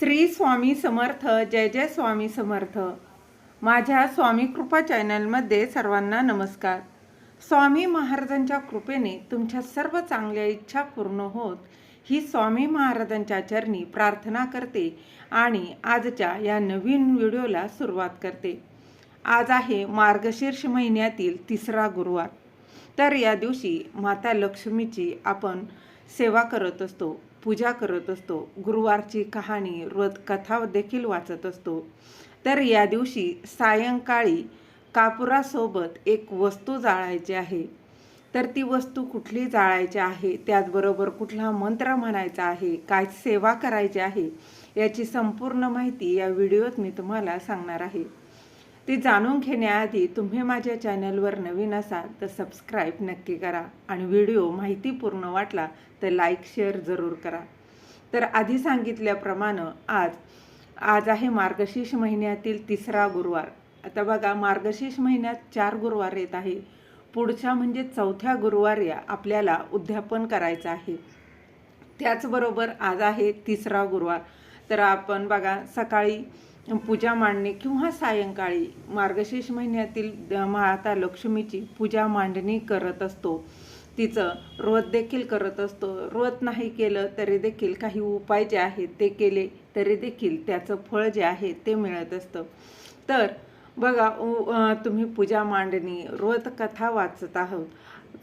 श्री स्वामी समर्थ जय जय स्वामी समर्थ. माझ्या स्वामी कृपा चॅनलमध्ये सर्वांना नमस्कार. स्वामी महाराजांच्या कृपेने तुमच्या सर्व चांगल्या इच्छा पूर्ण होत ही स्वामी महाराजांच्या चरणी प्रार्थना करते आणि आजच्या या नवीन व्हिडिओला सुरुवात करते. आज आहे मार्गशीर्ष महिन्यातील तिसरा गुरुवार. तर या दिवशी माता लक्ष्मीची आपण सेवा करत असतो. पूजा करत असतो. गुरुवारची कहाणी व्रत कथा देखील वाचत असतो. तर या दिवशी सायंकाळी कापुरासोबत एक वस्तू जाळायची आहे. तर ती वस्तू कुठली जाळायची आहे? त्याचबरोबर कुठला मंत्र म्हणायचा आहे? काय सेवा करायची आहे? याची संपूर्ण माहिती या व्हिडिओत मी तुम्हाला सांगणार आहे. ती जाणून घेण्याआधी तुम्ही माझ्या चॅनलवर नवीन असाल तर सबस्क्राईब नक्की करा आणि व्हिडिओ माहितीपूर्ण वाटला तर लाईक शेअर जरूर करा. तर आधी सांगितल्याप्रमाणे आज आज आहे मार्गशीर्ष महिन्यातील तिसरा गुरुवार. आता बघा मार्गशीर्ष महिन्यात चार गुरुवार येत आहे. पुढच्या म्हणजे चौथ्या गुरुवारी आपल्याला उद्यापन करायचं आहे. त्याचबरोबर आज आहे तिसरा गुरुवार. तर आपण बघा सकाळी पूजा मांडणे किंवा सायंकाळी मार्गशीर्ष महिन्यातील माता लक्ष्मीची पूजा मांडणी करत असतो. तिचं रोत देखील करत असतो. व्रत नाही केलं तरी देखील काही उपाय जे आहेत ते केले तरी देखील त्याचं फळ जे आहे ते मिळत असतं. तर बघा तुम्ही पूजा मांडणी व्रत कथा वाचत आहोत.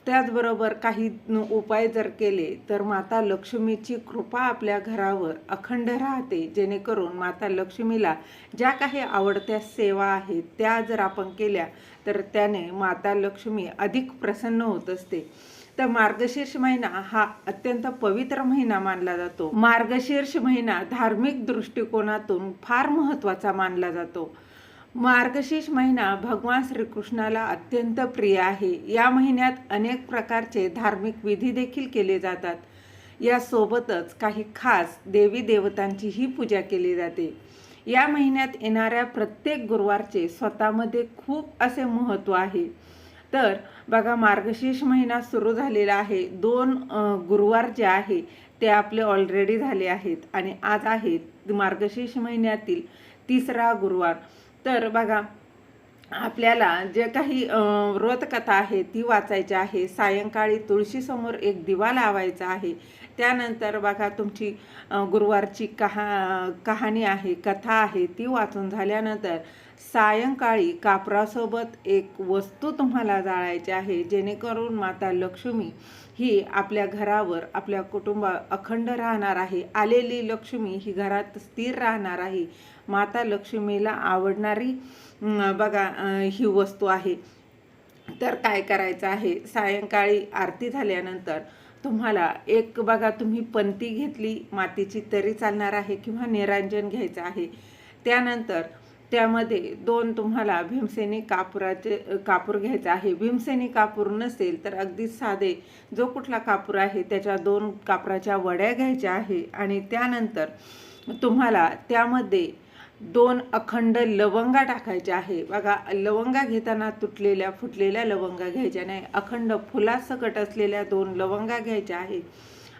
त्याचबरोबर काही उपाय जर केले तर माता लक्ष्मीची कृपा आपल्या घरावर अखंड राहते. जेणेकरून माता लक्ष्मीला ज्या काही आवडत्या सेवा आहेत त्या जर आपण केल्या तर त्याने माता लक्ष्मी अधिक प्रसन्न होत असते. तर मार्गशीर्ष महिना हा अत्यंत पवित्र महिना मानला जातो. मार्गशीर्ष महिना धार्मिक दृष्टिकोनातून फार महत्त्वाचा मानला जातो. मार्गशीर्ष महिना भगवान श्रीकृष्णाला अत्यंत प्रिय आहे. या महिन्यात अनेक प्रकारचे धार्मिक विधी देखील केले जातात. यासोबतच काही खास देवी देवतांचीही पूजा केली जाते. या महिन्यात येणाऱ्या प्रत्येक गुरुवारचे स्वतःमध्ये खूप असे महत्त्व आहे. तर बघा मार्गशीर्ष महिना सुरू झालेला आहे. दोन गुरुवार जे आहे ते आपले ऑलरेडी झाले आहेत. आणि आज आहेत मार्गशीर्ष महिन्यातील तिसरा गुरुवार. तर बघा आपल्याला जे काही व्रतकथा आहे ती वाचायची आहे. सायंकाळी तुळशीसमोर एक दिवा लावायचा आहे. त्यानंतर बघा तुमची गुरुवारची कहा कहाणी आहे कथा आहे ती वाचून झाल्यानंतर सायंकाळी कापरासोबत एक वस्तू तुम्हाला जाळायची आहे. जेणेकरून माता लक्ष्मी ही आपल्या घरावर आपल्या कुटुंबा अखंड राहणार आहे. आलेली लक्ष्मी ही घरात स्थिर राहणार आहे. माता लक्ष्मीला आवडणारी बघा ही वस्तू आहे. तर काय करायचं आहे? सायंकाळी आरती झाल्यानंतर तुम्हाला एक बघा तुम्ही पंती घेतली मातीची तरी चालणार आहे किंवा निरांजन घ्यायचं आहे. त्यानंतर त्यामध्ये दोन तुम्हाला भीमसेनी कापुराचे कापूर घ्यायचं आहे. भीमसेनी कापूर नसेल तर अगदी साधे जो कुठला कापूर आहे त्याच्या दोन कापराच्या वड्या घ्यायच्या आहे आणि त्यानंतर तुम्हाला त्यामध्ये दोन अखंड लवंगा टाकायच्या आहे. बघा लवंगा घेताना तुटलेल्या फुटलेल्या लवंगा घ्यायच्या नाही. अखंड फुलासकट असलेल्या दोन लवंगा घ्यायच्या आहे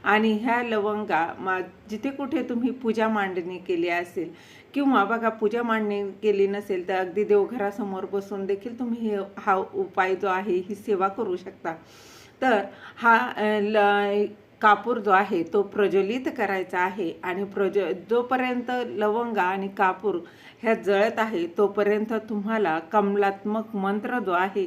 आणि ह्या लवंगा मा जिथे कुठे तुम्ही पूजा मांडणी केली असेल किंवा बघा पूजा मांडणी केली नसेल तर अगदी देवघरासमोर बसून देखील तुम्ही हा उपाय जो आहे ही सेवा करू शकता. तर हा ल कापूर जो आहे तो प्रज्वलित करायचा आहे आणि प्रज जोपर्यंत लवंगा आणि कापूर ह्या जळत आहे तोपर्यंत तुम्हाला कमलात्मक मंत्र जो आहे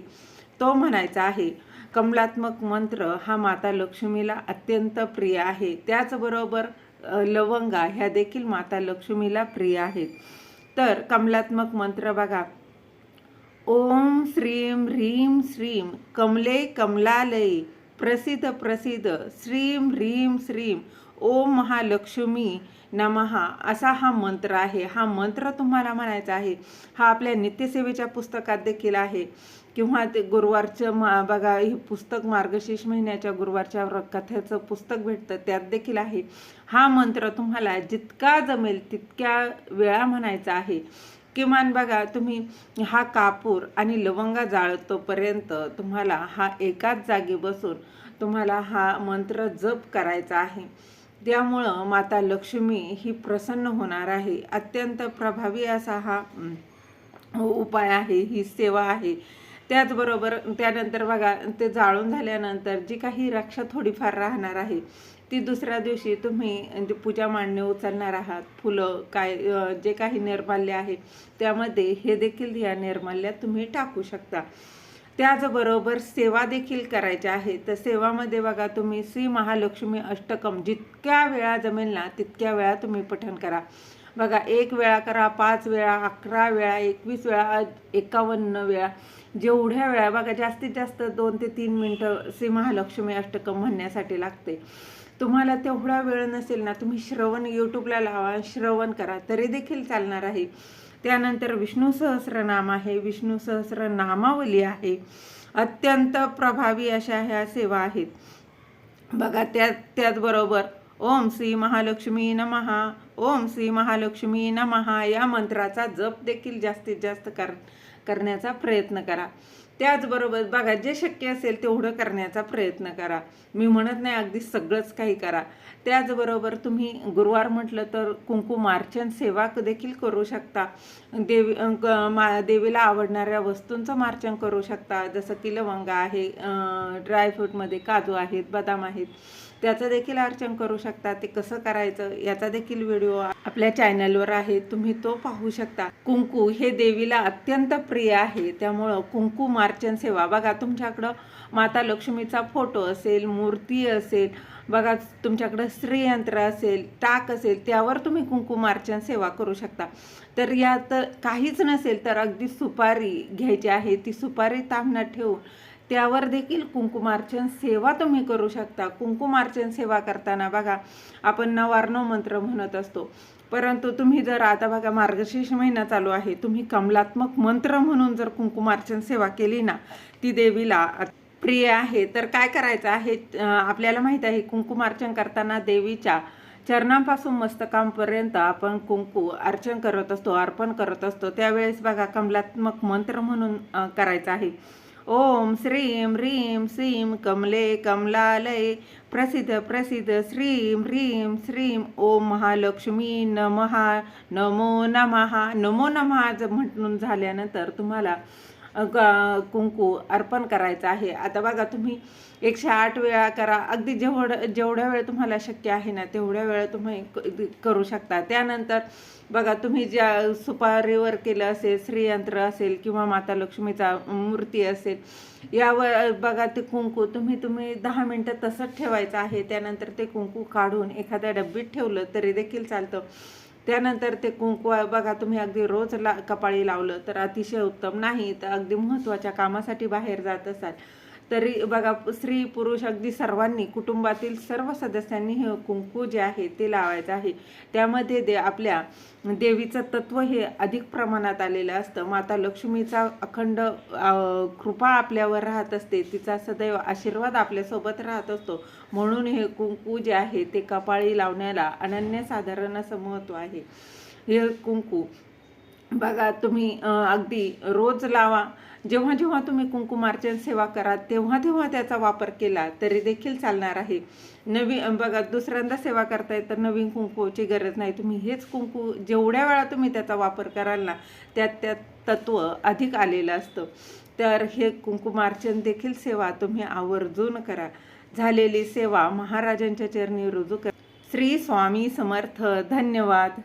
तो म्हणायचा आहे. कमलात्मक मंत्र हा माता लक्ष्मीला अत्यंत प्रिय आहे. त्याचबरोबर लवंगा ह्या देखील माता लक्ष्मीला प्रिय आहेत. तर कमलात्मक मंत्र बघा. ओम श्रीं ह्रीं श्रीं कमले कमलालये प्रसिद्ध प्रसिद्ध. श्रीम ह्रीं श्रीम ओम महालक्ष्मी नमहा असा हा मंत्र आहे. हा मंत्र तुम्हाला म्हणायचा आहे. हा आपल्या नित्यसेवेच्या पुस्तकात देखील आहे. किंवा ते गुरुवारचं मा बघा हे पुस्तक मार्गशीर्ष महिन्याच्या गुरुवारच्या कथेचं पुस्तक भेटतं त्यात देखील आहे. हा मंत्र तुम्हाला जितका जमेल तितक्या वेळा म्हणायचा आहे. किमान बघा तुम्ही हा कापूर आणि लवंगा जाळतोपर्यंत तुम्हाला हा एकाच जागी बसून तुम्हाला हा मंत्र जप करायचा आहे. त्यामुळं माता लक्ष्मी ही प्रसन्न होणार आहे. अत्यंत प्रभावी असा हा उपाय आहे ही सेवा आहे. त्याचबरोबर त्यानंतर बघा ते जाळून झाल्यानंतर जी काही रक्षा थोडीफार राहणार आहे ती दुसऱ्या दिवशी तुम्ही म्हणजे पूजा मांडणे उचलणार आहात फुलं काय जे काही निर्माल्य आहे त्यामध्ये हे देखील या निर्माल्यात तुम्ही टाकू शकता. त्याचबरोबर सेवा देखील करायच्या आहे तर सेवामध्ये बघा तुम्ही श्री महालक्ष्मी अष्टकम जितक्या वेळा जमेल ना तितक्या वेळा तुम्ही पठण करा. बघा एक वेळा करा पाच वेळा अकरा वेळा एकवीस वेळा एकावन्न वेळा जेवढ्या वेळा बघा जास्तीत जास्त दोन ते तीन मिनटं श्री महालक्ष्मी अष्टकम म्हणण्यासाठी लागते. तुम्हाला तेवढा वेळ नसेल ना तुम्ही श्रवण यूट्यूबला लावा श्रवण करा तरी देखील चालणार आहे. त्यानंतर विष्णू सहस्रनाम आहे. विष्णू सहस्र नामावली आहे. अत्यंत प्रभावी अशा ह्या सेवा आहेत. बघा त्या त्याचबरोबर ओम श्री महालक्ष्मी नमहा ओम श्री महालक्ष्मी नमहा या मंत्राचा जप देखील जास्तीत जास्त कर करण्याचा प्रयत्न करा. त्याचबरोबर बघा जे शक्य असेल तेवढं करण्याचा प्रयत्न करा. मी म्हणत नाही अगदी सगळंच काही करा. त्याचबरोबर तुम्ही गुरुवार म्हटलं तर कुंकुमार्चन सेवा देखील करू शकता. देवी मा देवीला आवडणाऱ्या वस्तूंचं मार्चन करू शकता. जसं की लवंग आहे ड्रायफ्रूटमध्ये काजू आहेत बदाम आहेत. त्याचं देखील अर्चन करू शकता ते कसं करायचं याचा देखील व्हिडिओ आपल्या चॅनलवर आहे तुम्ही तो पाहू शकता. कुंकू हे देवीला अत्यंत प्रिय आहे त्यामुळं कुंकू मार्चन सेवा. बघा तुमच्याकडं माता लक्ष्मीचा फोटो असेल मूर्ती असेल बघा तुमच्याकडं श्रीयंत्र असेल टाक असेल त्यावर तुम्ही कुंकू मार्चन सेवा करू शकता. तर यात काहीच नसेल तर अगदी सुपारी घ्यायची आहे ती सुपारी तांबण्यात ठेवून त्यावर देखील कुंकुमार्चन सेवा तुम्ही करू शकता. कुंकुमार्चन सेवा करताना बघा आपण नवार्णव मंत्र म्हणत असतो. परंतु तुम्ही जर आता बघा मार्गशीर्ष महिना चालू आहे तुम्ही कमलात्मक मंत्र म्हणून जर कुंकुमार्चन सेवा केली ना ती देवीला प्रिय आहे तर काय करायचं आहे? आपल्याला माहीत आहे कुंकुमार्चन करताना देवीच्या चरणांपासून मस्तकांपर्यंत आपण कुंकू अर्चन करत असतो अर्पण करत असतो. त्यावेळेस बघा कमलात्मक मंत्र म्हणून करायचं आहे. ओम श्रीं ह्रीं श्रीं कमले कमलालये प्रसिद्ध प्रसिद्ध श्रीं ह्रीं श्रीं ओम महालक्ष्मी नमहा नमो नमहा नमो नमः ज म्हणून झाल्यानंतर तुम्हाला ग- कुंकू अर्पण करायचं आहे. आता बघा तुम्ही एकशे आठ वेळा करा. अगदी जेवढं जेवढ्या वेळ तुम्हाला शक्य आहे ना तेवढ्या वेळ तुम्ही क- करू शकता. त्यानंतर बघा तुम्ही ज्या सुपारीवर केलं असेल श्रीयंत्र असेल किंवा माता लक्ष्मीचा मूर्ती असेल यावर बघा ते कुंकू तुम्ही तुम्ही दहा मिनटं तसंच ठेवायचं आहे. त्यानंतर ते कुंकू काढून एखाद्या डब्बीत ठेवलं तरी देखील चालतं. त्यानंतर ते कुंकू बघा तुम्ही अगदी रोज ला कपाळी लावलं तर अतिशय उत्तम. नाही तर अगदी महत्त्वाच्या कामासाठी बाहेर जात असाल. तरी बघा स्त्री पुरुष अगदी सर्वांनी कुटुंबातील सर्व सदस्यांनी हे कुंकू जे आहे ते लावायचं आहे. त्यामध्ये दे आपल्या देवीचं तत्व हे अधिक प्रमाणात आलेलं असतं. माता लक्ष्मीचा अखंड कृपा आपल्यावर राहत असते. तिचा सदैव आशीर्वाद आपल्यासोबत राहत असतो. म्हणून हे कुंकू जे आहे ते कपाळी लावण्याला अनन्यसाधारण असं महत्त्व आहे. हे कुंकू बघा तुम्ही अगदी रोज लावा. जेव्हा जेव्हा तुम्ही कुंकुमार्चन सेवा करा तेव्हा तेव्हा त्याचा वापर केला तरी देखील चालणार आहे. नवी बघा दुसऱ्यांदा सेवा करताय तर नवीन कुंकूची गरज नाही. तुम्ही हेच कुंकू जेवढ्या वेळा तुम्ही त्याचा वापर कराल ना त्यात त्यात तत्व अधिक आलेलं असतं. तर हे कुंकुमार्चन देखील सेवा तुम्ही आवर्जून करा. झालेली सेवा महाराजांच्या चरणी रुजू करा. श्री स्वामी समर्थ. धन्यवाद.